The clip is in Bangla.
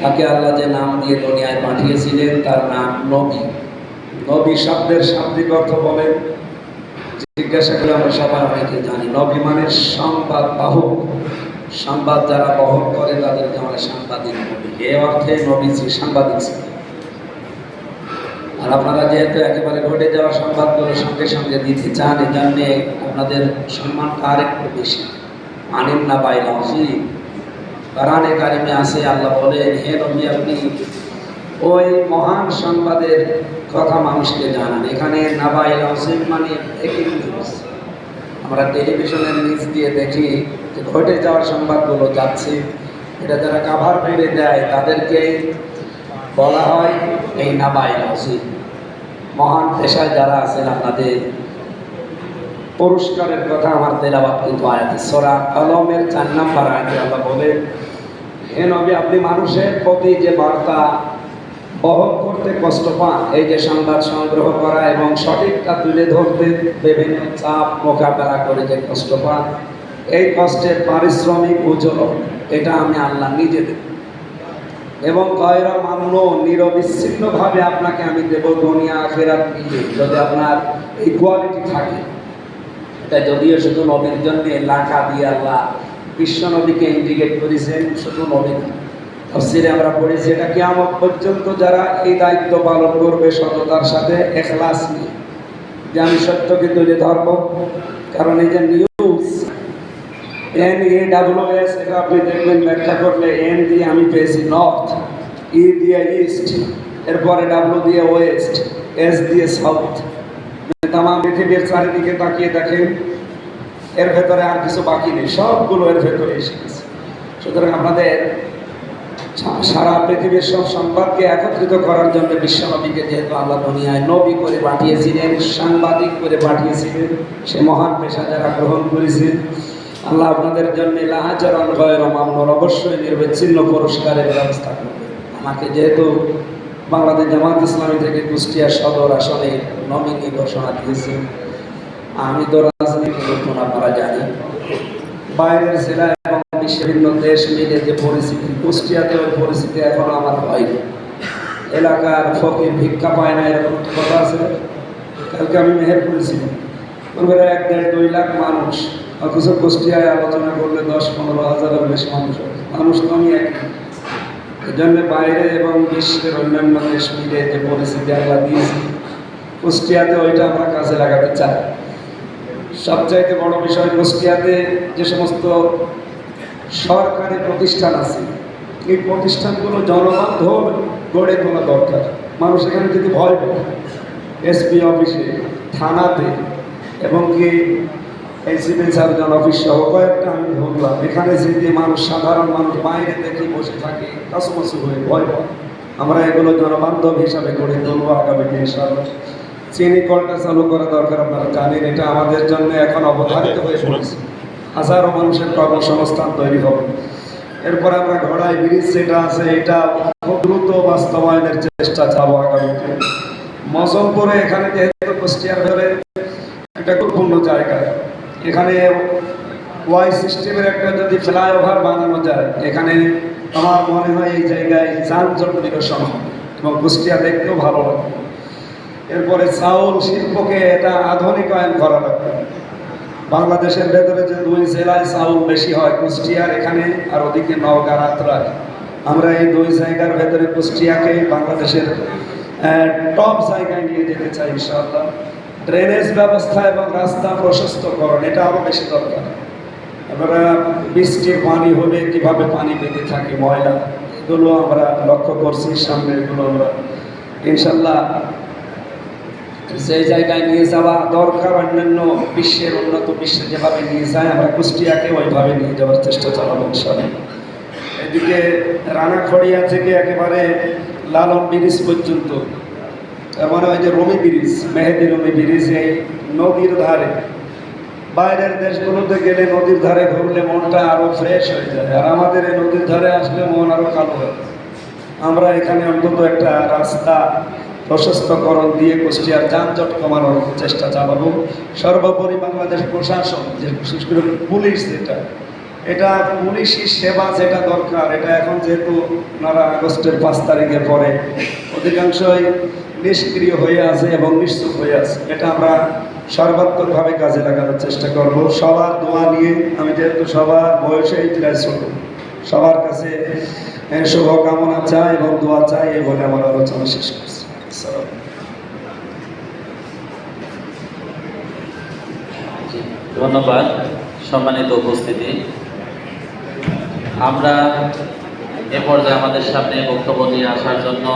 তাকে আল্লাহ যে নাম দিয়ে দুনিয়ায় পাঠিয়েছিলেন, তার নাম নবী। নবী শব্দের শাব্দিক অর্থ বলেন জিজ্ঞাসা করে আমরা সবাই অনেকে জানি। নবী মানে সংবাদ বাহক। সংবাদ যারা বহন করে, তাদেরকে আমরা সাংবাদিক বলি। এ অর্থে নবীজি সাংবাদিক ছিলেন। আর আপনারা যেহেতু একেবারে ঘটে যাওয়া সংবাদগুলো সঙ্গে সঙ্গে দিতে চান এই জন্যে আপনাদের সম্মানটা আরেকটু বেশি। আনিন না বাইলা কারণে কারিমে আসে, আল্লাহ বলেন, হে নবী, আপনি ওই মহান সংবাদের কথা মানুষকে জানান। এখানে নাবাইল আসিম মানে একই আমরা টেলিভিশনের নিউজ দিয়ে দেখি যে ঘটে যাওয়ার সংবাদগুলো যাচ্ছে। এটা যারা কাভার করে দেয়, তাদেরকে বলা হয় এই নাবাইল আসিম মহান পেশায় যারা আছেন আপনাদের, পুরস্কারের কথা আমার তেলাবাদ কিন্তু আয়াতে সোরা কলমের চার নাম্বার আয়াতে আল্লাহ বলে হে নবী, আপনি মানুষের প্রতি যে বার্তা বহন করতে কষ্ট পান, এই যে সংবাদ সংগ্রহ করা এবং সঠিকটা তুলে ধরতে বিভিন্ন চাপ, মোকাবেলা করে যে কষ্ট পান, এই কষ্টের পারিশ্রমিক উজ্জ্বল। এটা আমি আল্লাহ নিজে দেব। এবং কয়রা মান্য নিরবিচ্ছিন্নভাবে আপনাকে আমি দেব দুনিয়া ফেরাত মিলে যদি আপনার ইকুয়ালিটি থাকে। তাই যদিও শুধু নবীর জন্য লাখা দিয়ে আল্লাহ বিশ্ব নবীকে ইন্ডিকেট করেছেন শুধু নবী না। তফসিরে আমরা পড়েছি এটা কিয়ামত পর্যন্ত যারা এই দায়িত্ব পালন করবে সততার সাথে এখলাস নিয়ে। যে আমি সত্যকে তুলে ধরবো, কারণ এই যে news N A W S এটা আপনি দেখবেন ব্যাখ্যা করলে এন দিয়ে আমি পেয়েছি নর্থ ই দিয়ে ইস্ট এরপরে ডাব্লিউ দিয়ে ওয়েস্ট এস দিয়ে সাউথ তাম পৃথিবীর চারিদিকে তাকিয়ে দেখেন এর ভেতরে আর কিছু বাকি নেই, সবগুলো এর ভেতরে এসে গেছে। সুতরাং আপনাদের সা- সারা পৃথিবীর সব সংবাদকে একত্রিত করার জন্য বিশ্বনবীকে যেহেতু আল্লাহ দুনিয়ায় নবী করে পাঠিয়েছিলেন, সাংবাদিক করে পাঠিয়েছিলেন, সে মহান পেশা যারা গ্রহণ করেছেন, আল্লাহ আপনাদের জন্য লাহাচরণ গয়ের মামলার অবশ্যই নির্বিচ্ছিন্ন পুরস্কারের ব্যবস্থা করবে আমাকে যেহেতু বাংলাদেশ জামাত ইসলামী থেকে কুষ্টিয়া সদর আসনে নমিনি ঘোষণা দিয়েছেন আমি তো রাজনীতি নতুন আপনারা জানি বাইরের জেলা এবং বিশ্বের বিভিন্ন দেশ মিলে যে পরিস্থিতি কুষ্টিয়াতে ওই পরিস্থিতি এখনও আমার হয়নি। এলাকার ফকির ভিক্ষা পায় না, এরকম কথা আছে। কালকে আমি মেহেরপুরে ছিলাম এক দেড় দুই লাখ মানুষ, অথচ কুষ্টিয়ায় আলোচনা করলে দশ পনেরো হাজারের বেশি মানুষ মানুষ তো আমি একই। এই জন্য বাইরে এবং বিশ্বের অন্যান্য দেশ মিলে যে পরিস্থিতি আমরা দিয়েছি, কুষ্টিয়াতে ওইটা আমরা কাজে লাগাতে চাই। সবচাইতে বড় বিষয় কুষ্টিয়াতে যে সমস্ত সরকারি প্রতিষ্ঠান আছে, এই প্রতিষ্ঠানগুলো জনবান্ধব গড়ে তোলা দরকার। মানুষ এখানে যদি ভয় পায় এসপি অফিসে থানাতে, এবং কি এই সিভিল সার্জন অফিস সহ কয়েকটা আমি ধরলাম, এখানে যে মানুষ, সাধারণ মানুষ বাইরে দেখি বসে থাকে কাছুমাছু হয়ে ভয় পায়, আমরা এগুলো জনবান্ধব হিসাবে গড়ে তুলবো আগামীতে ইনশাআল্লাহ। চিনি কলটা চালু করা দরকার আপনারা জানেন, এটা আমাদের জন্য এখন অবধারিত হয়ে পড়েছে। হাজারো মানুষের কর্মসংস্থান তৈরি হবে। এরপর আমরা ঘোড়ায় ব্রিজ যেটা আছে, এটা খুব দ্রুত বাস্তবায়নের চেষ্টা চাবো আগামীতে। মজমপুরে এখানে যেহেতু কুষ্টিয়ার ধরে একটা গুরুত্বপূর্ণ জায়গা। এখানে ওয়াই সিস্টেমের একটা যদি ফ্লাইওভার বানানো যায়, এখানে আমার মনে হয় এই জায়গায় যানজট নিরসন হবে এবং কুষ্টিয়া দেখতেও ভালো লাগবে। এরপরে চাউল শিল্পকে এটা আধুনিকায়ন করা লাগবে। বাংলাদেশের ভেতরে যে দুই জেলায় চাউল বেশি হয়, কুষ্টিয়ার এখানে আর ওদিকে নওগাঁ, রাত্রায়। আমরা এই দুই জায়গার ভেতরে কুষ্টিয়াকে বাংলাদেশের টপ জায়গায় নিয়ে যেতে চাই ইনশাআল্লাহ। ড্রেনেজ ব্যবস্থা এবং রাস্তা প্রশস্তকরণ, এটা আরও বেশি দরকার। আমরা বৃষ্টির পানি হলে কীভাবে পানি বেঁধে থাকে, ময়লা, এগুলো আমরা লক্ষ্য করছি, সামনে এগুলো আমরা ইনশাল্লাহ সেই জায়গায় নিয়ে যাওয়া দরকার অন্যান্য বিশ্বের উন্নত বিশ্বে যেভাবে নিয়ে যায়, আমরা কুষ্টিয়াকে ওইভাবে নিয়ে যাওয়ার চেষ্টা চালাবো ইনশাল্লাহ এদিকে রানাখড়িয়া থেকে একেবারে লালন ব্রিজ পর্যন্ত তার মানে ওই যে রমি ব্রিজ, মেহেদি রমি ব্রিজ, এই নদীর ধারে। বাইরের দেশগুলোতে গেলে নদীর ধারে ঘুরলে মনটা আরও ফ্রেশ হয়ে যায়, আর আমাদের এই নদীর ধারে আসলে মন আরও কালো হয়। আমরা এখানে অন্তত একটা রাস্তা প্রশস্তকরণ দিয়ে কুষ্টিয়ার যানজট কমানোর চেষ্টা চালাবো। সর্বোপরি বাংলাদেশ প্রশাসন যে বিশেষ করে পুলিশ যেটা, এটা পুলিশি সেবা যেটা দরকার, এটা এখন যেহেতু ওনারা আগস্টের পাঁচ তারিখের পরে অধিকাংশই নিষ্ক্রিয় হয়ে আছে এবং নিশ্চুপ হয়ে আছে। এটা আমরা সর্বাত্মকভাবে কাজে লাগানোর চেষ্টা করব। সবার দোয়া নিয়ে, আমি যেহেতু সবার বয়সে প্রায় ছোট, সবার কাছে শুভকামনা চাই এবং দোয়া চাই এই বলে আমার আলোচনা শেষ করছি। আলাইকুম। ধন্যবাদ সম্মানিত উপস্থিতি আমরা এ পর্যায়ে আমাদের সামনে বক্তব্য নিয়ে আসার জন্য